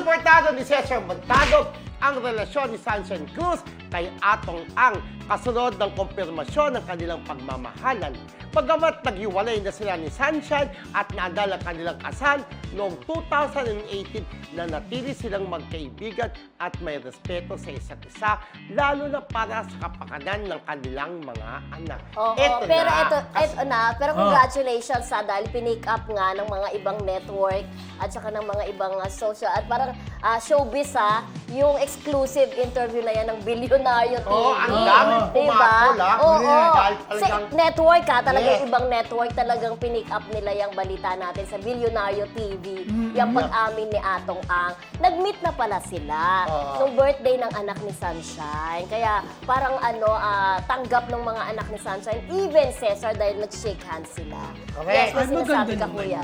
Sinusuportado ni Cesar Montado ang relasyon ni Sunshine Cruz kay Atong Ang kasunod ng kumpirmasyon ng kanilang pagmamahalan. Pagamat naghiwalay na sila ni Sunshine at naandal ang kanilang kasal noong 2018 na natili silang magkaibigan at may respeto sa isa't isa, lalo na para sa kapakanan ng kanilang mga anak. Oo, Eto pero na. ito, Kasi- ito na, pero congratulations sa dahil pinick up nga ng mga ibang network at saka ng mga ibang uh, social at parang uh, showbiz ha, yung exclusive interview na yan ng Bilyonaryo TV. Oo, ang daming Diba? pumatol, ha? Oo, Yeah, dahil Sa network ha, talagang ibang network talagang pinick up nila yung balita natin sa Bilyonaryo TV, Mm-hmm. yung pag-amin ni Atong Ang. Nag-meet na pala sila Oo. nung birthday ng anak ni Sunshine. Kaya parang ano, ah, tanggap ng mga anak ni Sunshine, even Cesar dahil nag-shake hands sila. Correct. Yes, may sinasabi ka, naman kuya.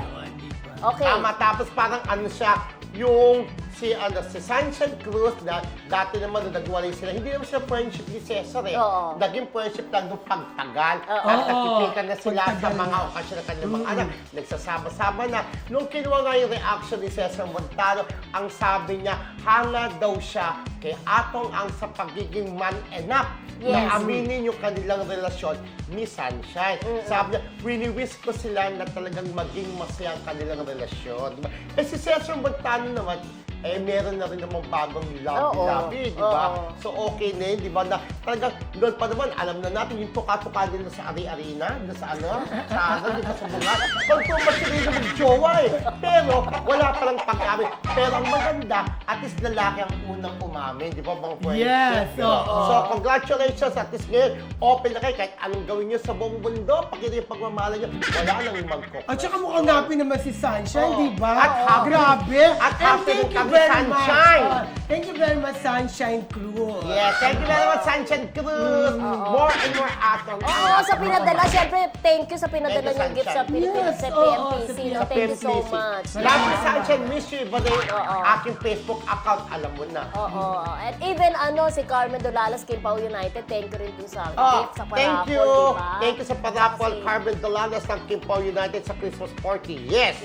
Okay. Tama, tapos parang ano siya, yung si ano si Sunshine Cruz na dati naman nung nagwalay sila, hindi naman siya friendship ni Cesar eh. Oo. Naging friendship lang nung pagtagal. Oo. At Oo, nagkikita na sila sa pagtagal mga okasyon ng kanilang mga anak. Nagsasama-sama na. Nung kinuha nga yung reaction ni Cesar Montano, ang sabi niya, hanga daw siya kay Atong ang sa pagiging man enough Yes. na aminin yung kanilang relasyon ni Sunshine. Sabi niya, wini-wish ko sila na talagang maging masaya ang kanilang relasyon. Diba? Eh si Cesar Montano naman, eh meron na rin namang bagong love-lovey, di ba? Oo. So okay na yun, di ba? Na talagang doon pa naman, alam na natin yung tuka-tuka din sa Ari-Arena, na sa ano, sa ano, di ba sa bunga. Pagtumas mag-jowa eh. Pero wala palang pag-amin. Pero ang maganda, at least lalaki ang unang umamin, di ba? Mga friendship, Yes, di ba? oo. So congratulations, at least ngayon, open na kayo kahit anong gawin nyo sa buong mundo, pag yun yung pagmamahalan nyo, wala nang magko. At saka mukhang happy naman si Sunshine, Oo. di ba? At happy- Grabe. at And happy thank you kami, very Sunshine. much. uh, thank you very much, Sunshine Crew. Yes, thank you very much, Sunshine Cruz. More and more atong. Oo, sa pinadala, syempre, thank you sa pinadala Thank you, niyong gift sa Sunshine. Philippines, Yes, sa oo, PMPC. sa no? Sa Thank you so PMPC. much. Love you, Sunshine. Miss you. Yung Oo. aking Facebook account. Alam mo na. Oo. And even ano, si Carmen Dolalas, Kimpaw United, thank you rin po sa Oh, gift sa thank parapol, you. diba? Thank you sa parapol, Kasi- Carmen Dolanas ng Kimpaw United sa Christmas party. Yes.